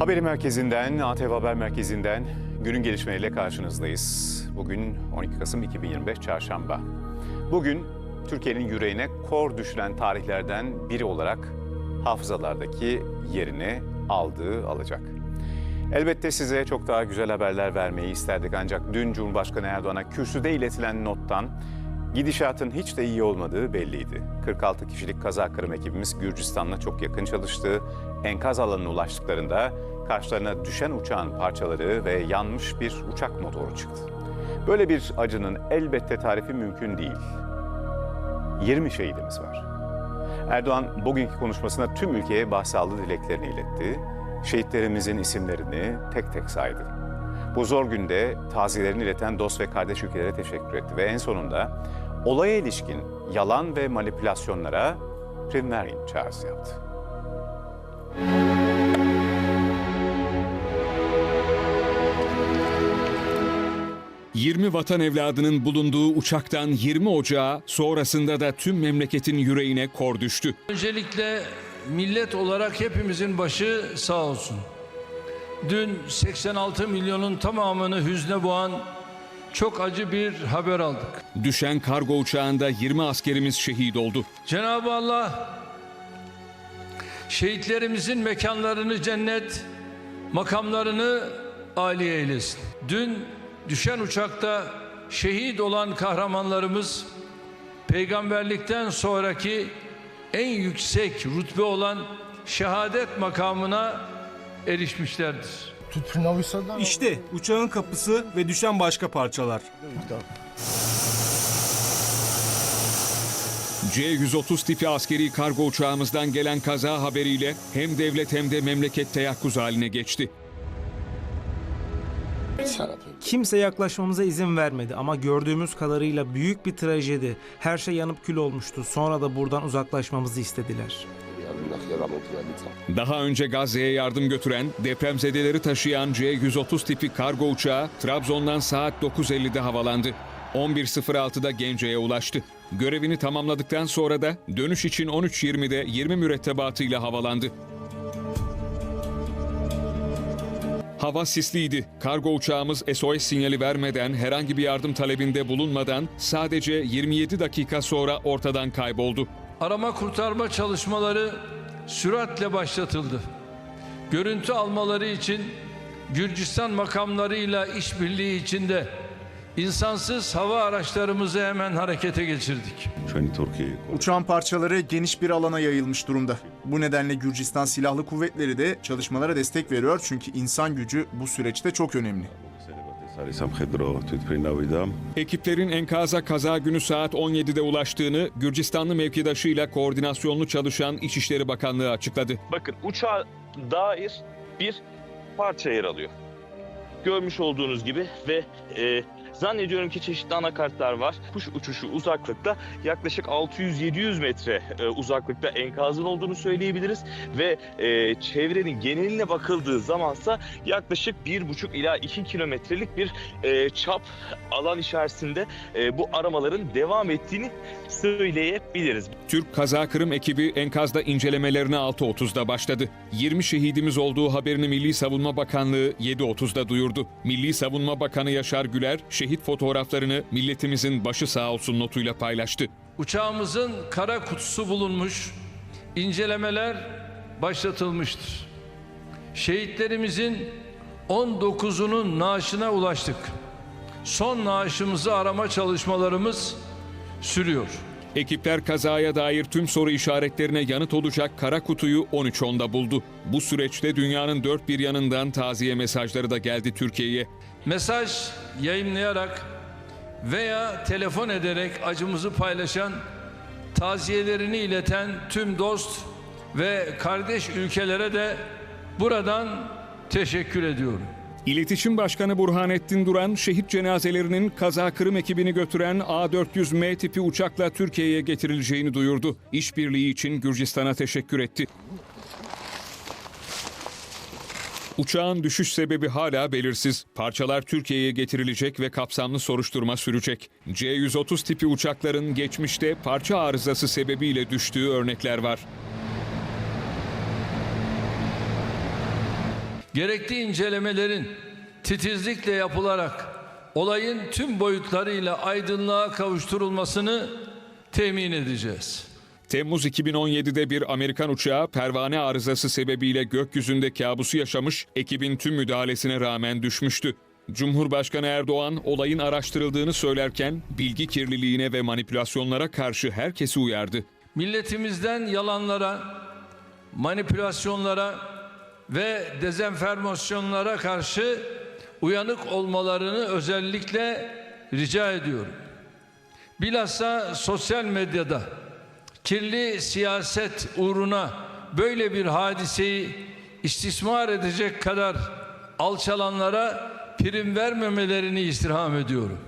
Haberi merkezinden, ATV Haber Merkezi'nden günün gelişmeleriyle karşınızdayız. Bugün 12 Kasım 2025 Çarşamba. Bugün Türkiye'nin yüreğine kor düşülen tarihlerden biri olarak hafızalardaki yerini aldığı alacak. Elbette size çok daha güzel haberler vermeyi isterdik ancak dün Cumhurbaşkanı Erdoğan'a kürsüde iletilen nottan gidişatın hiç de iyi olmadığı belliydi. 46 kişilik kaza kırım ekibimiz Gürcistan'la çok yakın çalıştı. Enkaz alanına ulaştıklarında karşılarına düşen uçağın parçaları ve yanmış bir uçak motoru çıktı. Böyle bir acının elbette tarifi mümkün değil. 20 şehidimiz var. Erdoğan bugünkü konuşmasında tüm ülkeye başsağlığı dileklerini iletti. Şehitlerimizin isimlerini tek tek saydı. Bu zor günde taziyelerini ileten dost ve kardeş ülkelere teşekkür etti ve en sonunda olaya ilişkin yalan ve manipülasyonlara prim vermeyin çağrısı yaptı. – 20 vatan evladının bulunduğu uçaktan 20 Ocağı sonrasında da tüm memleketin yüreğine kor düştü. Öncelikle millet olarak hepimizin başı sağ olsun. Dün 86 milyonun tamamını hüzne boğan çok acı bir haber aldık. Düşen kargo uçağında 20 askerimiz şehit oldu. Cenab-ı Allah şehitlerimizin mekanlarını cennet, makamlarını âli eylesin. Dün düşen uçakta şehit olan kahramanlarımız peygamberlikten sonraki en yüksek rütbe olan şehadet makamına erişmişlerdir. İşte uçağın kapısı ve düşen başka parçalar. C-130 tipi askeri kargo uçağımızdan gelen kaza haberiyle hem devlet hem de memleket teyakkuz haline geçti. Kimse yaklaşmamıza izin vermedi ama gördüğümüz kadarıyla büyük bir trajedi. Her şey yanıp kül olmuştu. Sonra da buradan uzaklaşmamızı istediler. Daha önce Gazze'ye yardım götüren, depremzedeleri taşıyan C-130 tipi kargo uçağı Trabzon'dan saat 9.50'de havalandı. 11.06'da Gence'ye ulaştı. Görevini tamamladıktan sonra da dönüş için 13.20'de 20 mürettebatıyla havalandı. Hava sisliydi. Kargo uçağımız SOS sinyali vermeden, herhangi bir yardım talebinde bulunmadan sadece 27 dakika sonra ortadan kayboldu. Arama kurtarma çalışmaları süratle başlatıldı. Görüntü almaları için Gürcistan makamlarıyla işbirliği içinde insansız hava araçlarımızı hemen harekete geçirdik. Uçağın parçaları geniş bir alana yayılmış durumda. Bu nedenle Gürcistan Silahlı Kuvvetleri de çalışmalara destek veriyor çünkü insan gücü bu süreçte çok önemli. Ekiplerin enkaza kaza günü saat 17'de ulaştığını Gürcistanlı mevkidaşıyla koordinasyonlu çalışan İçişleri Bakanlığı açıkladı. Bakın uçağa dair bir parça yer alıyor. Görmüş olduğunuz gibi ve e, zannediyorum ki çeşitli anakartlar var. Kuş uçuşu uzaklıkta yaklaşık 600-700 metre e, uzaklıkta enkazın olduğunu söyleyebiliriz. Ve e, çevrenin geneline bakıldığı zamansa yaklaşık 1,5 ila 2 kilometrelik bir e, çap alan içerisinde e, bu aramaların devam ettiğini söyleyebiliriz. Türk Kaza Kırım ekibi enkazda incelemelerine 6.30'da başladı. 20 şehidimiz olduğu haberini Milli Savunma Bakanlığı 7.30'da duyurdu. Milli Savunma Bakanı Yaşar Güler, şehit fotoğraflarını milletimizin başı sağ olsun notuyla paylaştı. Uçağımızın kara kutusu bulunmuş, incelemeler başlatılmıştır. Şehitlerimizin 19'unun naaşına ulaştık. Son naaşımızı arama çalışmalarımız sürüyor. Ekipler kazaya dair tüm soru işaretlerine yanıt olacak kara kutuyu 13.10'da buldu. Bu süreçte dünyanın dört bir yanından taziye mesajları da geldi Türkiye'ye. Mesaj yayınlayarak veya telefon ederek acımızı paylaşan, taziyelerini ileten tüm dost ve kardeş ülkelere de buradan teşekkür ediyorum. İletişim Başkanı Burhanettin Duran, şehit cenazelerinin kaza kırım ekibini götüren A400M tipi uçakla Türkiye'ye getirileceğini duyurdu. İşbirliği için Gürcistan'a teşekkür etti. Uçağın düşüş sebebi hala belirsiz. Parçalar Türkiye'ye getirilecek ve kapsamlı soruşturma sürecek. C-130 tipi uçakların geçmişte parça arızası sebebiyle düştüğü örnekler var. Gerekli incelemelerin titizlikle yapılarak olayın tüm boyutlarıyla aydınlığa kavuşturulmasını temin edeceğiz. Temmuz 2017'de bir Amerikan uçağı pervane arızası sebebiyle gökyüzünde kabusu yaşamış, ekibin tüm müdahalesine rağmen düşmüştü. Cumhurbaşkanı Erdoğan olayın araştırıldığını söylerken bilgi kirliliğine ve manipülasyonlara karşı herkesi uyardı. Milletimizden yalanlara, manipülasyonlara ve dezenformasyonlara karşı uyanık olmalarını özellikle rica ediyorum. Bilhassa sosyal medyada kirli siyaset uğruna böyle bir hadiseyi istismar edecek kadar alçalanlara prim vermemelerini istirham ediyorum.